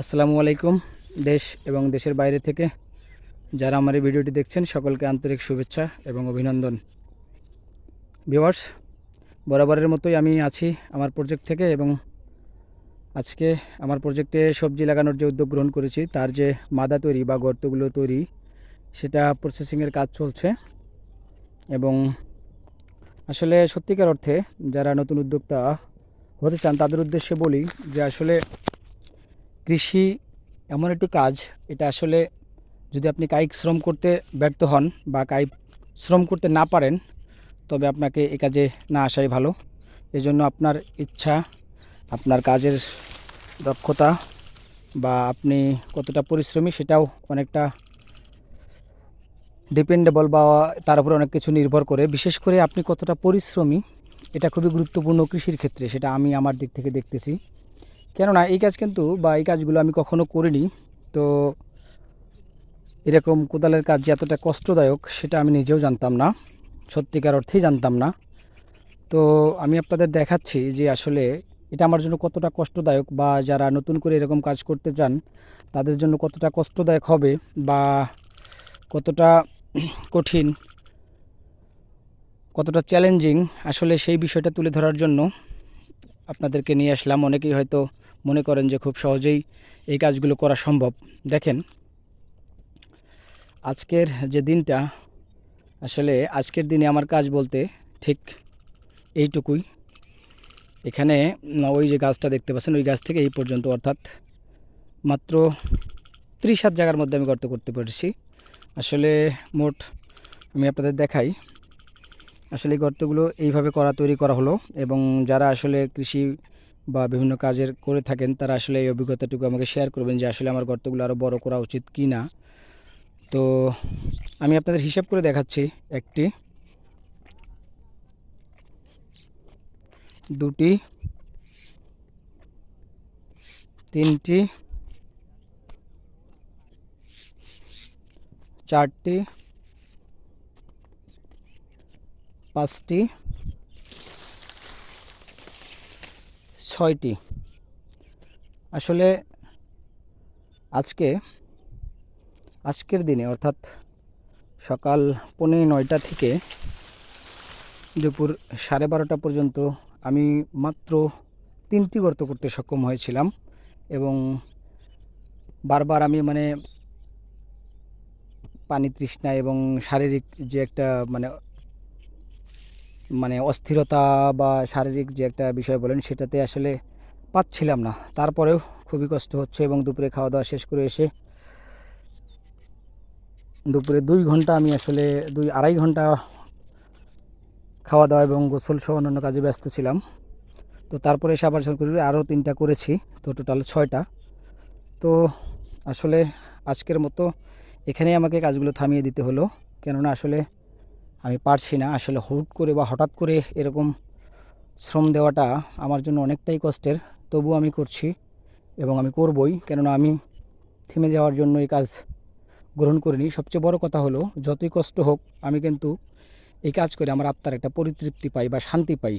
আসসালামু আলাইকুম, দেশ এবং দেশের বাইরে থেকে যারা আমার এই ভিডিওটি দেখছেন, সকলকে আন্তরিক শুভেচ্ছা এবং অভিনন্দন। ভিওয়ার্স বরাবরের মতোই আমি আছি আমার প্রজেক্ট থেকে এবং আজকে আমার প্রজেক্টে সবজি লাগানোর যে উদ্যোগ গ্রহণ করেছি, তার যে মাদা তৈরি বা গর্তগুলো তৈরি, সেটা প্রসেসিংয়ের কাজ চলছে। এবং আসলে সত্যিকার অর্থে যারা নতুন উদ্যোক্তা হতে চান, তাদের উদ্দেশ্যে বলি যে আসলে কৃষি এমন একটি কাজ, এটা আসলে যদি আপনি কায়িক শ্রম করতে ব্যর্থ হন বা কায়িক শ্রম করতে না পারেন, তবে আপনাকে এ কাজে না আসাই ভালো। এজন্য আপনার ইচ্ছা, আপনার কাজের দক্ষতা বা আপনি কতটা পরিশ্রমী সেটাও অনেকটা ডিপেন্ডেবল বা তার উপরে অনেক কিছু নির্ভর করে। বিশেষ করে আপনি কতটা পরিশ্রমী, এটা খুবই গুরুত্বপূর্ণ কৃষির ক্ষেত্রে, সেটা আমি আমার দিক থেকে দেখতেছি। কেননা এই কাজ কিন্তু বা এই কাজগুলো আমি কখনো করিনি। তো এরকম কোদালের কাজ যে এতটা কষ্টদায়ক সেটা আমি নিজেও জানতাম না, সত্যিকার অর্থেই জানতাম না। তো আমি আপনাদের দেখাচ্ছি যে আসলে এটা আমার জন্য কতটা কষ্টদায়ক বা যারা নতুন করে এরকম কাজ করতে চান, তাদের জন্য কতটা কষ্টদায়ক হবে বা কতটা কঠিন, কতটা চ্যালেঞ্জিং আসলে সেই বিষয়টা তুলে ধরার জন্য আপনাদেরকে নিয়ে আসলাম। অনেকেই হয়তো মনে করেন যে খুব সহজেই এই কাজগুলো করা সম্ভব। দেখেন, আজকের যে দিনটা, আসলে আজকের দিনে আমার কাজ বলতে ঠিক এইটুকুই। এখানে ওই যে গাছটা দেখতে পাচ্ছেন, ওই গাছ থেকে এই পর্যন্ত, অর্থাৎ মাত্র ত্রিশ হাত জায়গার মধ্যে আমি গর্ত করতে পেরেছি। আসলে মোট আমি আপনাদের দেখাই, আসলে গর্তগুলো এইভাবে করা, তৈরি করা হলো এবং যারা আসলে কৃষি বা বিভিন্ন কাজের করে থাকেন, তারা আসলে এই অভিজ্ঞতাটুকু আমাকে শেয়ার করবেন যে আসলে আমার গর্তগুলো আরও বড় করা উচিত কি না তো আমি আপনাদের হিসাব করে দেখাচ্ছি একটি। দুটি। তিনটি। চারটি। পাঁচটি। ছয়টি। আসলে আজকে, আজকের দিনে, অর্থাৎ সকাল পনেরো নয়টা থেকে দুপুর সাড়ে বারোটা পর্যন্ত আমি মাত্র তিনটি গর্ত করতে সক্ষম হয়েছিলাম এবং বারবার আমি মানে পানি তৃষ্ণা এবং শারীরিক যে একটা মানে মানে অস্থিরতা বা শারীরিক যে একটা বিষয় বলেন সেটাতে আসলে পাচ্ছিলাম না। তারপরেও খুবই কষ্ট হচ্ছে এবং দুপুরে খাওয়া দাওয়া শেষ করে এসে দুপুরে দুই ঘণ্টা আমি আসলে দুই আড়াই ঘণ্টা খাওয়া দাওয়া এবং গোসল সহ অন্যান্য কাজে ব্যস্ত ছিলাম। তো তারপরে এসে আবার করে আরও তিনটা করেছি, তো টোটাল ছয়টা। তো আসলে আজকের মতো এখানেই আমাকে কাজগুলো থামিয়ে দিতে হলো। কেননা আসলে আমি পারছি না আসলে হুট করে বা হঠাৎ করে এরকম শ্রম দেওয়াটা আমার জন্য অনেকটাই কষ্টের। তবু আমি করছি এবং আমি করবই। কেননা আমি থেমে যাওয়ার জন্য এই কাজ গ্রহণ করিনি। সবচেয়ে বড় কথা হলো, যতই কষ্ট হোক, আমি কিন্তু এই কাজ করে আমার আত্মার একটা পরিতৃপ্তি পাই বা শান্তি পাই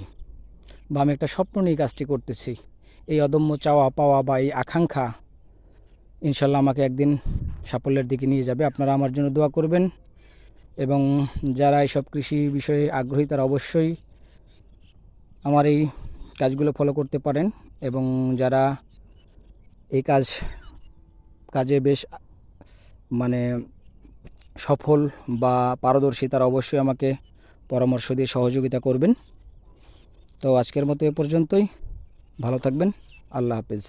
বা আমি একটা স্বপ্ন নিয়ে কাজটি করতেছি। এই অদম্য চাওয়া পাওয়া বা এই আকাঙ্ক্ষা ইনশাল্লাহ আমাকে একদিন সাফল্যের দিকে নিয়ে যাবে। আপনারা আমার জন্য দোয়া করবেন। এবং যারা এইসব কৃষি বিষয়ে আগ্রহী তারা অবশ্যই আমার এই কাজগুলো ফলো করতে পারেন এবং যারা এই কাজ, কাজে বেশ মানে সফল বা পারদর্শী তারা অবশ্যই আমাকে পরামর্শ দিয়ে সহযোগিতা করবেন। তো আজকের মতো এ পর্যন্তই। ভালো থাকবেন। আল্লাহ হাফেজ।